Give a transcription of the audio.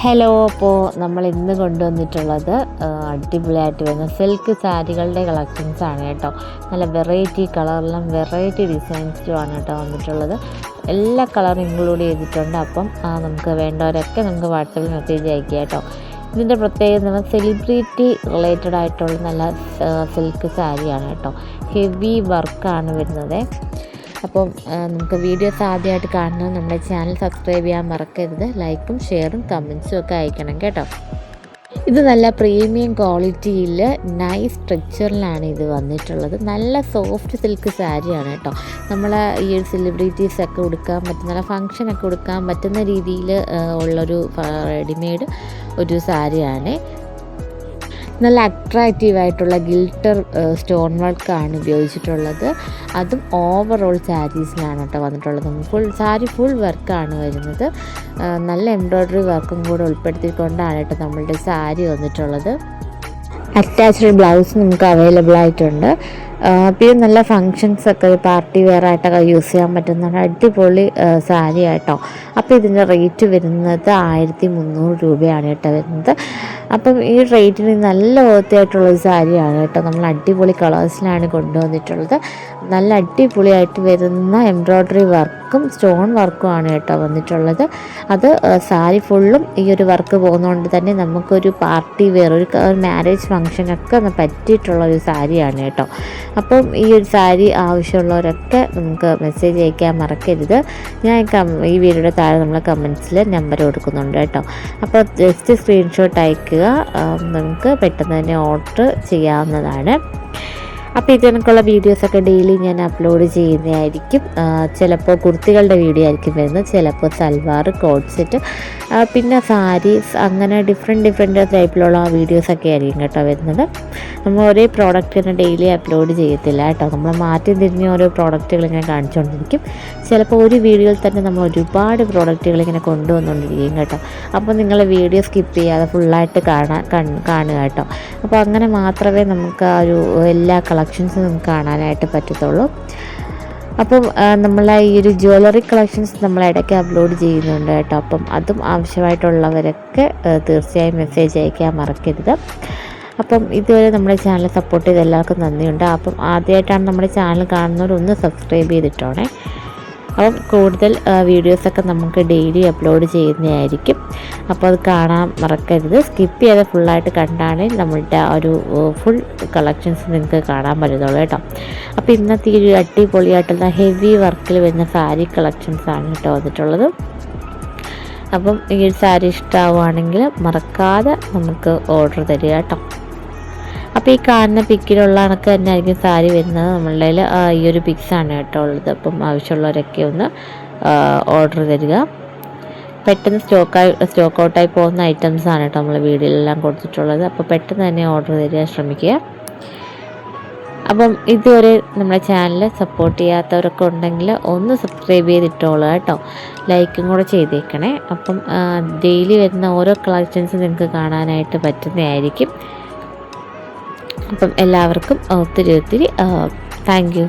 Hello അപ്പോൾ നമ്മൾ ഇന്ന് കൊണ്ടുവന്നിട്ടുള്ളത് അടിപൊളിയായിട്ട് വരുന്ന സിൽക്ക് സാരികളുടെ കളക്ഷൻസ് ആണ് കേട്ടോ. നല്ല വെറൈറ്റി കളറിലും വെറൈറ്റി ഡിസൈൻസിലും ആണ് കേട്ടോ വന്നിട്ടുള്ളത്. എല്ലാ കളറും ഇൻക്ലൂഡ് ചെയ്തിട്ടുണ്ട്. അപ്പം നമുക്ക് വേണ്ടവരൊക്കെ നമുക്ക് വാട്സപ്പിൽ മെസ്സേജ് അയക്കുക കേട്ടോ. ഇതിന്റെ പ്രത്യേകത എന്ന് സെലിബ്രിറ്റി റിലേറ്റഡ് ആയിട്ടുള്ള നല്ല സിൽക്ക് സാരിയാണ് കേട്ടോ. ഹെവി വർക്കാണ് വരുന്നത്. അപ്പം നമുക്ക് വീഡിയോസ് ആദ്യമായിട്ട് കാണുന്നത് നമ്മുടെ ചാനൽ സബ്സ്ക്രൈബ് ചെയ്യാൻ മറക്കരുത്. ലൈക്കും ഷെയറും കമൻസും ഒക്കെ അയക്കണം കേട്ടോ. ഇത് നല്ല പ്രീമിയം ക്വാളിറ്റിയിൽ നൈസ് സ്ട്രക്ചറിലാണ് ഇത് വന്നിട്ടുള്ളത്. നല്ല സോഫ്റ്റ് സിൽക്ക് സാരിയാണ് കേട്ടോ. നമ്മൾ ഈ ഒരു സെലിബ്രിറ്റീസ് ഒക്കെ ഉടുക്കാൻ പറ്റുന്ന നല്ല ഫങ്ഷനൊക്കെ ഉടുക്കാൻ പറ്റുന്ന രീതിയിൽ ഉള്ളൊരു റെഡിമെയ്ഡ് ഒരു സാരിയാണ്. നല്ല അട്രാക്റ്റീവ് ആയിട്ടുള്ള ഗിൽട്ടർ സ്റ്റോൺ വർക്കാണ് ഉപയോഗിച്ചിട്ടുള്ളത്. അതും ഓവറോൾ സാരീസിലാണ് കേട്ടോ വന്നിട്ടുള്ളത്. ഫുൾ സാരി ഫുൾ വർക്കാണ് വരുന്നത്. നല്ല എംബ്രോയ്ഡറി വർക്കും കൂടെ ഉൾപ്പെടുത്തിക്കൊണ്ടാണ് കേട്ടോ നമ്മളുടെ സാരി വന്നിട്ടുള്ളത്. അറ്റാച്ച്ഡ് ബ്ലൗസ് നമുക്ക് അവൈലബിൾ ആയിട്ടുണ്ട്. പിന്നെ നല്ല ഫങ്ഷൻസ് ഒക്കെ പാർട്ടി വെയർ ആയിട്ടൊക്കെ യൂസ് ചെയ്യാൻ പറ്റുന്ന അടിപൊളി സാരി ആട്ടോ. അപ്പോൾ ഇതിന്റെ റേറ്റ് വരുന്നത് ആയിരത്തി മുന്നൂറ് രൂപയാണ് കേട്ടോ വരുന്നത്. അപ്പം ഈ റേറ്റിന് നല്ല ഓത്തിയായിട്ടുള്ളൊരു സാരിയാണ് കേട്ടോ. നമ്മൾ അടിപൊളി കളേഴ്സിലാണ് കൊണ്ടുവന്നിട്ടുള്ളത്. നല്ല അടിപൊളിയായിട്ട് വരുന്ന എംബ്രോയ്ഡറി വർക്കും സ്റ്റോൺ വർക്കും ആണ് കേട്ടോ വന്നിട്ടുള്ളത്. അത് സാരി ഫുള്ളും ഈ ഒരു വർക്ക് പോകുന്നതുകൊണ്ട് തന്നെ നമുക്കൊരു പാർട്ടി വെയർ ഒരു മാരേജ് ഫങ്ഷനൊക്കെ പറ്റിയിട്ടുള്ളൊരു പറ്റിയിട്ടുള്ള ഒരു സാരിയാണ് കേട്ടോ. അപ്പം ഈ ഒരു സാരി ആവശ്യമുള്ളവരൊക്കെ നമുക്ക് മെസ്സേജ് അയക്കാൻ മറക്കരുത്. ഞാൻ ഈ വീഡിയോയുടെ താഴെ നമ്മൾ കമൻസിൽ നമ്പർ കൊടുക്കുന്നുണ്ട് കേട്ടോ. അപ്പോൾ ജസ്റ്റ് സ്ക്രീൻഷോട്ട് അയക്കുക. നമുക്ക് പെട്ടെന്ന് തന്നെ ഓർഡർ ചെയ്യാവുന്നതാണ്. അപ്പോൾ ഇതിനൊക്കെയുള്ള വീഡിയോസൊക്കെ ഡെയിലി ഞാൻ അപ്ലോഡ് ചെയ്യുന്നതായിരിക്കും. ചിലപ്പോൾ കുർത്തികളുടെ വീഡിയോ ആയിരിക്കും വരുന്നത് ചിലപ്പോൾ സൽവാർ കോട്ട് സെറ്റ് പിന്നെ സാരീസ് അങ്ങനെ ഡിഫറെന്റ് ഡിഫറെന്റ് ടൈപ്പിലുള്ള വീഡിയോസൊക്കെ ആയിരിക്കും കേട്ടോ വരുന്നത്. നമ്മൾ ഒരേ പ്രോഡക്റ്റ് തന്നെ ഡെയിലി അപ്ലോഡ് ചെയ്യത്തില്ല കേട്ടോ. നമ്മൾ മാറ്റി തിരിഞ്ഞ് ഓരോ പ്രോഡക്റ്റുകൾ ഇങ്ങനെ കാണിച്ചുകൊണ്ടിരിക്കും ചിലപ്പോൾ ഒരു വീഡിയോയിൽ തന്നെ നമ്മൾ ഒരുപാട് പ്രോഡക്റ്റുകൾ ഇങ്ങനെ കൊണ്ടുവന്നുകൊണ്ടിരിക്കും കേട്ടോ. അപ്പോൾ നിങ്ങൾ വീഡിയോ സ്കിപ്പ് ചെയ്യാതെ ഫുള്ളായിട്ട് കാണാൻ കാണുക കേട്ടോ. അപ്പോൾ അങ്ങനെ മാത്രമേ നമുക്ക് ആ ഒരു എല്ലാ കളക്ഷൻസും നമുക്ക് കാണാനായിട്ട് പറ്റത്തുള്ളൂ. അപ്പം നമ്മൾ ഈ ഒരു ജ്വല്ലറി കളക്ഷൻസ് നമ്മൾ ഇടയ്ക്ക് അപ്ലോഡ് ചെയ്യുന്നുണ്ട് കേട്ടോ. അപ്പം അതും ആവശ്യമായിട്ടുള്ളവരൊക്കെ തീർച്ചയായും മെസ്സേജ് അയക്കാൻ മറക്കരുത്. അപ്പം ഇതുവരെ നമ്മുടെ ചാനൽ സപ്പോർട്ട് ചെയ്ത എല്ലാവർക്കും നന്ദിയുണ്ട്. അപ്പം ആദ്യമായിട്ടാണ് നമ്മുടെ ചാനൽ കാണുന്നവർ ഒന്ന് സബ്സ്ക്രൈബ് ചെയ്തിട്ടോണേ. അപ്പം കൂടുതൽ വീഡിയോസൊക്കെ നമുക്ക് ഡെയിലി അപ്ലോഡ് ചെയ്യുന്നതായിരിക്കും. അപ്പോൾ അത് കാണാൻ മറക്കരുത്. സ്കിപ്പ് ചെയ്ത് ഫുള്ളായിട്ട് കണ്ടാണ് നമ്മളുടെ ഒരു ഫുൾ കളക്ഷൻസ് നിങ്ങൾക്ക് കാണാൻ പറ്റുന്നുള്ളൂ കേട്ടോ. അപ്പോൾ ഇന്നത്തെ ഈ ഒരു അടിപൊളിയായിട്ടുള്ള ഹെവി വർക്കിൽ വരുന്ന സാരി കളക്ഷൻസാണ് കേട്ടോ വന്നിട്ടുള്ളത്. അപ്പം ഈ ഒരു സാരി ഇഷ്ടമാവുകയാണെങ്കിൽ മറക്കാതെ നമുക്ക് ഓർഡർ തരിക കേട്ടോ. അപ്പോൾ ഈ കാണുന്ന പിക്കിലുള്ള കണക്ക് തന്നെ ആയിരിക്കും സാരി വരുന്നത്. നമ്മളുടെ ഈ ഒരു പിക്സാണ് കേട്ടോ ഉള്ളത്. അപ്പം ആവശ്യമുള്ളവരൊക്കെ ഒന്ന് ഓർഡർ തരിക. പെട്ടെന്ന് സ്റ്റോക്കായി സ്റ്റോക്ക് ഔട്ടായി പോകുന്ന ഐറ്റംസ് ആണ് കേട്ടോ നമ്മൾ വീഡിയോയിലെല്ലാം കൊടുത്തിട്ടുള്ളത്. അപ്പോൾ പെട്ടെന്ന് തന്നെ ഓർഡർ തരിക ശ്രമിക്കുക. അപ്പം ഇതുവരെ നമ്മുടെ ചാനൽ സപ്പോർട്ട് ചെയ്യാത്തവരൊക്കെ ഉണ്ടെങ്കിൽ ഒന്ന് സബ്സ്ക്രൈബ് ചെയ്തിട്ടോളൂ കേട്ടോ. ലൈക്കും കൂടെ ചെയ്തേക്കണേ. അപ്പം ഡെയിലി വരുന്ന ഓരോ കളക്ഷൻസ് നിങ്ങൾക്ക് കാണാനായിട്ട് പറ്റുന്നതായിരിക്കും. അപ്പം എല്ലാവർക്കും ഒത്തിരി ഒത്തിരി താങ്ക് യു